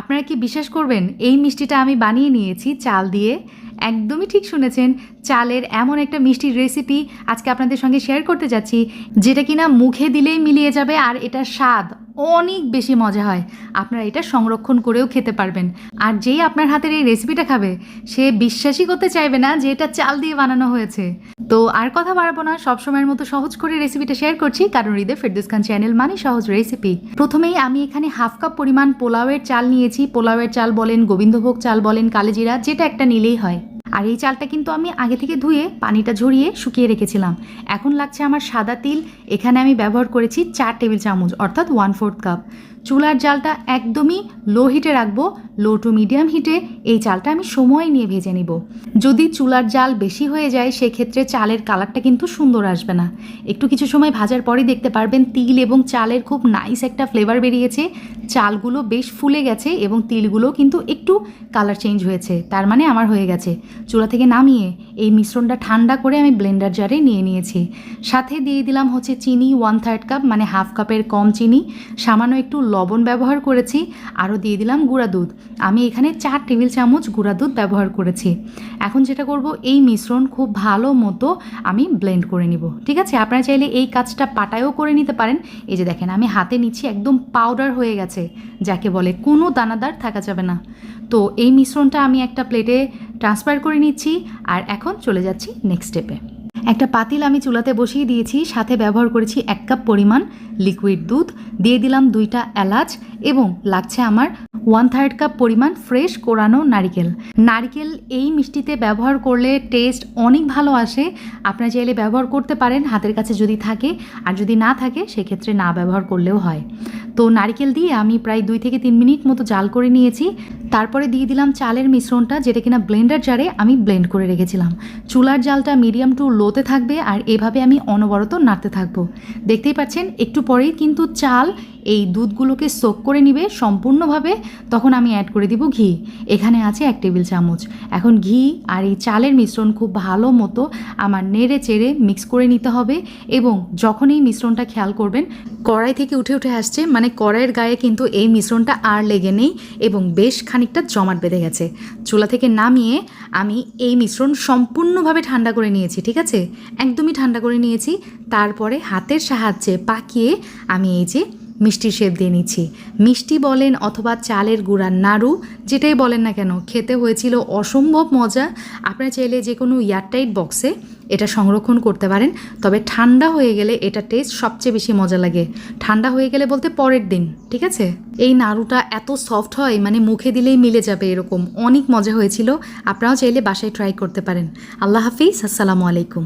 আপনারা কি বিশ্বাস করবেন, এই মিষ্টিটা আমি বানিয়ে নিয়েছি চাল দিয়ে। একদমই ঠিক শুনেছেন, চালের এমন একটা মিষ্টির রেসিপি আজকে আপনাদের সঙ্গে শেয়ার করতে যাচ্ছি, যেটা কিনা মুখে দিলেই মিলিয়ে যাবে আর এটা স্বাদ অনেক বেশি মজা হয়। আপনারা এটা সংরক্ষণ করেও খেতে পারবেন। আর যেই আপনার হাতের এই রেসিপিটা খাবে, সে বিশ্বাসই করতে চাইবে না যে এটা চাল দিয়ে বানানো হয়েছে। তো আর কথা বাড়াবো না সবসময়ের মতো সহজ করে রেসিপিটা শেয়ার করছি কারণ হৃদয় ফেরদুস খান চ্যানেল মানে সহজ রেসিপি প্রথমেই আমি এখানে হাফ কাপ পরিমাণ পোলাওয়ের চাল নিয়েছি। পোলাওয়ের চাল বলেন, গোবিন্দভোগ চাল বলেন, কালেজিরা, যেটা একটা নিলেই হয়। আর এই চালটা কিন্তু আমি আগে থেকে ধুয়ে পানিটা ঝরিয়ে শুকিয়ে রেখেছিলাম। এখন লাগছে আমার সাদা তিল। এখানে আমি ব্যবহার করেছি চার টেবিল চামচ, অর্থাৎ ওয়ান ফোর্থ কাপ চুলার জালটা একদমই লো হিটে রাখব, লো টু মিডিয়াম হিটে এই চালটা আমি সময় নিয়ে ভেজে নিব। যদি চুলার জাল বেশি হয়ে যায়, সেক্ষেত্রে চালের কালারটা কিন্তু সুন্দর আসবে না। একটু কিছু সময় ভাজার পরেই দেখতে পারবেন, তিল এবং চালের খুব নাইস একটা ফ্লেভার বেরিয়েছে। চালগুলো বেশ ফুলে গেছে এবং তিলগুলো কিন্তু একটু কালার চেঞ্জ হয়েছে, তার মানে আমার হয়ে গেছে। চুলা থেকে নামিয়ে এই মিশ্রণটা ঠান্ডা করে আমি ব্লেন্ডার জারে নিয়ে নিয়েছি। সাথে দিয়ে দিলাম হচ্ছে চিনি ওয়ান থার্ড কাপ মানে হাফ কাপের কম চিনি। সামান্য একটু লবণ ব্যবহার করেছি, আরও দিয়ে দিলাম গুঁড়া দুধ। আমি এখানে চার টেবিল চামচ গুঁড়া দুধ ব্যবহার করেছি। এখন যেটা করব, এই মিশ্রণ খুব ভালো মতো আমি ব্লেন্ড করে নিব। ঠিক আছে? আপনারা চাইলে এই কাজটা পাটায়ও করে নিতে পারেন। এই যে দেখেন, আমি হাতে নিচ্ছি, একদম পাউডার হয়ে গেছে। যাকে বলে কোনো দানাদার থাকা যাবে না। তো এই মিশ্রণটা আমি একটা প্লেটে ট্রান্সফার করে নিচ্ছি আর এখন চলে যাচ্ছি নেক্সট স্টেপে একটা পাতিল আমি চুলাতে বসিয়ে দিয়েছি, সাথে ব্যবহার করেছি এক কাপ পরিমাণ লিকুইড দুধ, দিয়ে দিলাম দুইটা এলাচ এবং লাগছে আমার ওয়ান থার্ড কাপ পরিমাণ ফ্রেশ কোরানো নারিকেল। নারকেল এই মিষ্টিতে ব্যবহার করলে টেস্ট অনেক ভালো আসে। আপনারা চাইলে ব্যবহার করতে পারেন, হাতের কাছে যদি থাকে, আর যদি না থাকে, সেক্ষেত্রে না ব্যবহার করলেও হয়। তো নারিকেল দিয়ে আমি প্রায় দুই থেকে তিন মিনিট মতো জাল করে নিয়েছি। তারপরে দিয়ে দিলাম চালের মিশ্রণটা, যেটা কিনা ব্লেন্ডার জারে আমি ব্লেন্ড করে রেখেছিলাম। চুলার জালটা মিডিয়াম টু লোতে থাকবে আর এভাবে আমি অনবরত নাড়তে থাকব। দেখতেই পাচ্ছেন, একটু পরেই কিন্তু চাল এই দুধগুলোকে সোক করে নিবে সম্পূর্ণভাবে, তখন আমি অ্যাড করে দিব ঘি। এখানে আছে এক টেবিল চামচ। এখন ঘি আর এই চালের মিশ্রণ খুব ভালো মতো আমার নেড়ে চেড়ে মিক্স করে নিতে হবে এবং যখন এই মিশ্রণটা খেয়াল করবেন, কড়াই থেকে উঠে উঠে আসছে মানে কড়াইয়ের গায়ে কিন্তু এই মিশ্রণটা আর লেগে নেই এবং বেশ খানিকটা জমাট বেঁধে গেছে। চুলা থেকে নামিয়ে আমি এই মিশ্রণ সম্পূর্ণভাবে ঠান্ডা করে নিয়েছি, ঠিক আছে? একদমই ঠান্ডা করে নিয়েছি। তারপরে হাতের সাহায্যে পাকিয়ে আমি এই যে মিষ্টির শেপ দিয়ে নিচ্ছি। মিষ্টি বলেন অথবা চালের গুঁড়ার নাড়ু, যেটাই বলেন না কেন, খেতে হয়েছিল অসম্ভব মজা। আপনারা চাইলে যে কোনো এয়ারটাইট বক্সে এটা সংরক্ষণ করতে পারেন, তবে ঠান্ডা হয়ে গেলে এটা টেস্ট সবচেয়ে বেশি মজা লাগে। ঠান্ডা হয়ে গেলে বলতে পরের দিন, ঠিক আছে? এই নাড়ুটা এত সফট হয় মানে মুখে দিলেই মিলে যাবে এরকম। অনেক মজা হয়েছিল, আপনারাও চাইলে বাসায় ট্রাই করতে পারেন। আল্লাহ হাফিজ, আসসালামু আলাইকুম।